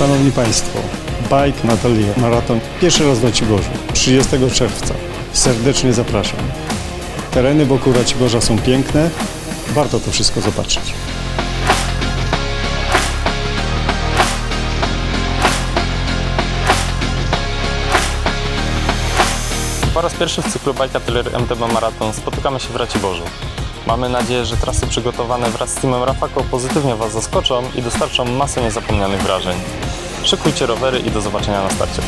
Szanowni Państwo, Bike Natalia Maraton pierwszy raz w Racibórzu, 30 czerwca. Serdecznie zapraszam. Tereny wokół Raciborza są piękne, warto to wszystko zobaczyć. Po raz pierwszy w cyklu Bike Atelier MTB Maraton spotykamy się w Raciborzu. Mamy nadzieję, że trasy przygotowane wraz z teamem Rafako pozytywnie Was zaskoczą i dostarczą masę niezapomnianych wrażeń. Szykujcie rowery i do zobaczenia na starcie.